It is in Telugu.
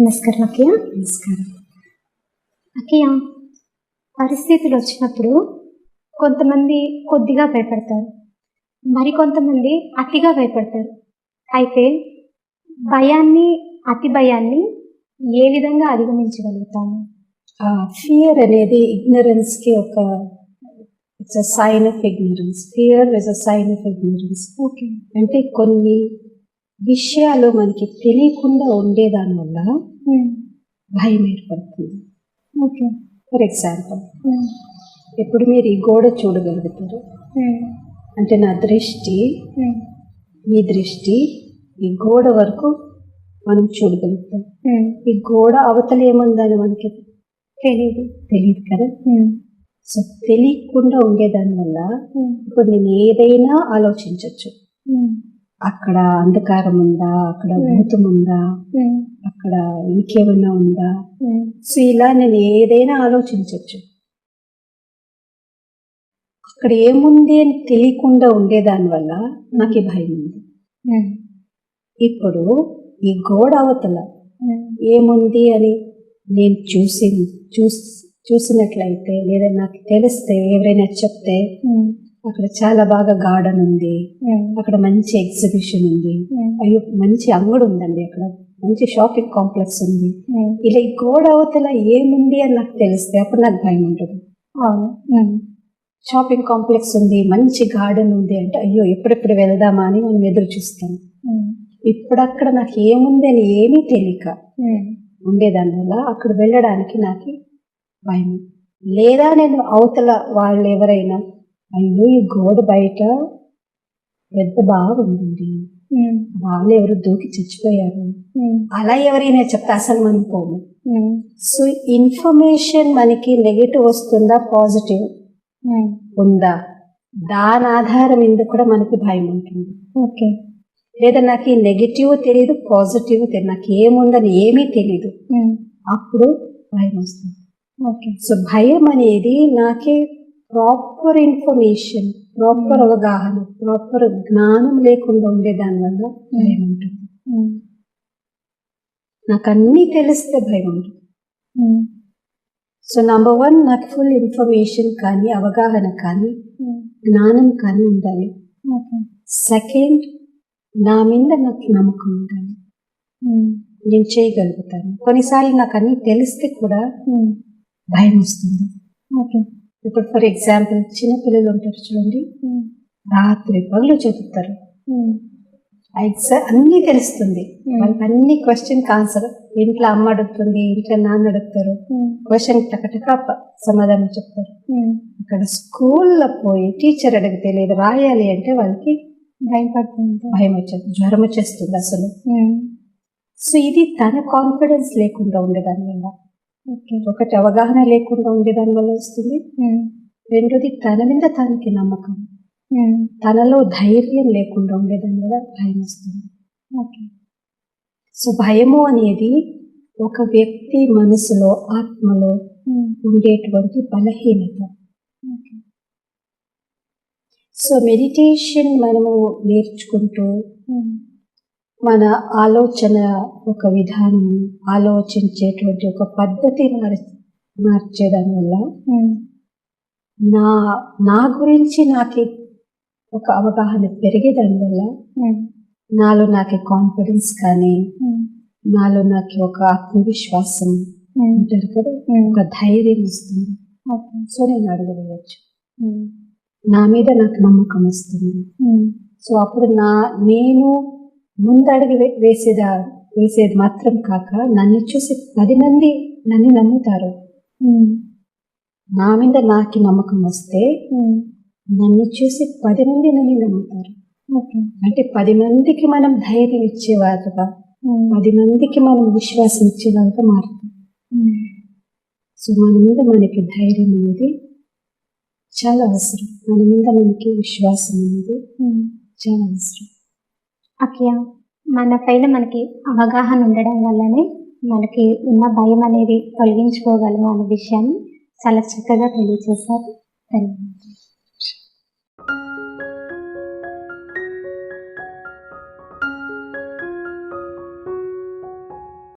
నమస్కారం అక్కయ్య నమస్కారం. అక్కయ్య పరిస్థితులు వచ్చినప్పుడు కొంతమంది కొద్దిగా భయపడతారు. మరి కొంతమంది అతిగా భయపడతారు. అయితే భయాన్ని అతి భయాన్ని ఏ విధంగా అధిగమించగలుగుతాము? ఫియర్ అనేది ignorance కి ఒక it's a sign of ignorance fear is a sign of ignorance okay. అంటే కొన్ని విషయాలు మనకి తెలియకుండా ఉండేదాని వల్ల భయం ఏర్పడుతుంది. ఓకే. ఫర్ ఎగ్జాంపుల్ ఇప్పుడు మీరు ఈ గోడ చూడగలుగుతారు? అంటే నా దృష్టి మీ దృష్టి ఈ గోడ వరకు మనం చూడగలుగుతాం. ఈ గోడ అవతల ఏముందని మనకి తెలియదు తెలియదు కదా? సో తెలియకుండా ఉండేదాని వల్ల ఇప్పుడు నేను ఏదైనా ఆలోచించవచ్చు అక్కడ అంధకారం ఉందా? అక్కడ భూతం ఉందా? అక్కడ ఇంకేమైనా ఉందా? సో ఇలా నేను ఏదైనా ఆలోచించవచ్చు అక్కడ ఏముంది అని తెలియకుండా ఉండేదాని వల్ల నాకు ఈ భయం ఉంది. ఇప్పుడు ఈ గోడ అవతల ఏముంది అని నేను చూసి చూసి చూసినట్లయితే లేదా నాకు తెలిస్తే ఎవరైనా చెప్తే అక్కడ చాలా బాగా గార్డెన్ ఉంది. అక్కడ మంచి ఎగ్జిబిషన్ ఉంది. అయ్యో మంచి అంగడి ఉందండి అక్కడ. మంచి షాపింగ్ కాంప్లెక్స్ ఉంది. ఇలా ఈ గోడ అవతల ఏముంది అని నాకు తెలిస్తే అప్పుడు నాకు భయం ఉంటుంది. షాపింగ్ కాంప్లెక్స్ ఉంది మంచి గార్డెన్ ఉంది అంటే అయ్యో ఎప్పుడెప్పుడు వెళ్దామా అని మనం ఎదురు చూస్తాం. ఇప్పుడు అక్కడ నాకు ఏముంది అని ఏమీ తెలియక ఉండేదాని వల్ల అక్కడ వెళ్ళడానికి నాకు భయం. లేదా నేను అవతల వాళ్ళు ఎవరైనా అయ్యో ఈ గోడ బయట పెద్ద బాగుందండి వాళ్ళు ఎవరు దూకి చచ్చిపోయారు. అలా ఎవరైనా చెప్తే అసలు మనం పోము సో ఇన్ఫర్మేషన్ మనకి నెగిటివ్ వస్తుందా పాజిటివ్ ఉందా? దాని ఆధారం మీద కూడా మనకి భయం ఉంటుంది. ఓకే. లేదా నాకు ఈ నెగిటివ్ తెలియదు పాజిటివ్ తెలియదు నాకు ఏముందని ఏమీ తెలియదు అప్పుడు భయం వస్తుంది. ఓకే. సో భయం అనేది నాకే ప్రాపర్ ఇన్ఫర్మేషన్ ప్రాపర్ అవగాహన ప్రాపర్ జ్ఞానం లేకుండా ఉండే దాని వల్ల భయం ఉంటుంది. నాకు అన్నీ తెలిస్తే భయం ఉంటుంది. సో నంబర్ వన్ నాకు ఫుల్ ఇన్ఫర్మేషన్ కానీ అవగాహన కానీ జ్ఞానం కానీ ఉండాలి. సెకండ్ నా మీద నాకు నమ్మకం ఉండాలి. నేను చేయగలుగుతాను. కొన్నిసార్లు నాకు అన్నీ తెలిస్తే కూడా భయం వస్తుంది. ఓకే ఇప్పుడు ఫర్ ఎగ్జాంపుల్ చిన్న పిల్లలు ఉంటారు చూడండి. రాత్రి పగలు చదువుతారు ఎగ్జామ్ అన్నీ తెలుస్తుంది. వాళ్ళకి అన్ని క్వశ్చన్ ఆన్సర్ ఇంట్లో అమ్మ అడుగుతుంది ఇంట్లో నాన్న అడుగుతారు. క్వశ్చన్ టకటక సమాధానం చెప్తారు. అక్కడ స్కూల్లో పోయి టీచర్ అడిగితే లేదు రాయాలి అంటే వాళ్ళకి భయపడుతుంది భయం వచ్చేది జ్వరం వచ్చేస్తుంది అసలు. సో ఇది తన కాన్ఫిడెన్స్ లేకుండా ఉండేదాని వల్ల ఒకటి అవగాహన లేకుండా ఉండేదాని వల్ల వస్తుంది. రెండోది తన మీద తనకి నమ్మకం. తనలో ధైర్యం లేకుండా ఉండేదాని వల్ల భయం వస్తుంది. ఓకే. సో భయము అనేది ఒక వ్యక్తి మనసులో ఆత్మలో ఉండేటువంటి బలహీనత. ఓకే. సో మెడిటేషన్ మనము నేర్చుకుంటూ మన ఆలోచన ఒక విధానం ఆలోచించేటువంటి ఒక పద్ధతి మార్ మార్చేదాని వల్ల నా నా గురించి నాకు ఒక అవగాహన పెరిగేదాని వల్ల నాలో నాకు కాన్ఫిడెన్స్ కానీ నాలో నాకు ఒక ఆత్మవిశ్వాసం అంటారు కదా? ఒక ధైర్యం వస్తుంది. సో నేను అడుగు వేయచ్చు నా మీద నాకు నమ్మకం వస్తుంది. సో అప్పుడు నా నేను ముందడుగు వేసేదా వేసేది మాత్రం కాక నన్ను చూసి పది మంది నన్ను నమ్ముతారు. నా మీద నాకు నమ్మకం వస్తే నన్ను చూసి పది మంది నన్ను నమ్ముతారు. అంటే పది మందికి మనం ధైర్యం ఇచ్చేవారుగా పది మందికి మనం విశ్వాసం ఇచ్చేవారుగా మారుతాం. సో మన మీద మనకి ధైర్యం అనేది చాలా అవసరం. మన మీద మనకి విశ్వాసం అనేది చాలా అవసరం. అక్యా మన పైన మనకి అవగాహన ఉండడం వల్లనే మనకి ఉన్న భయం అనేది తొలగించుకోగలము అనే విషయాన్ని చాలా చక్కగా తెలియజేశారు. ధన్యవాదాలు.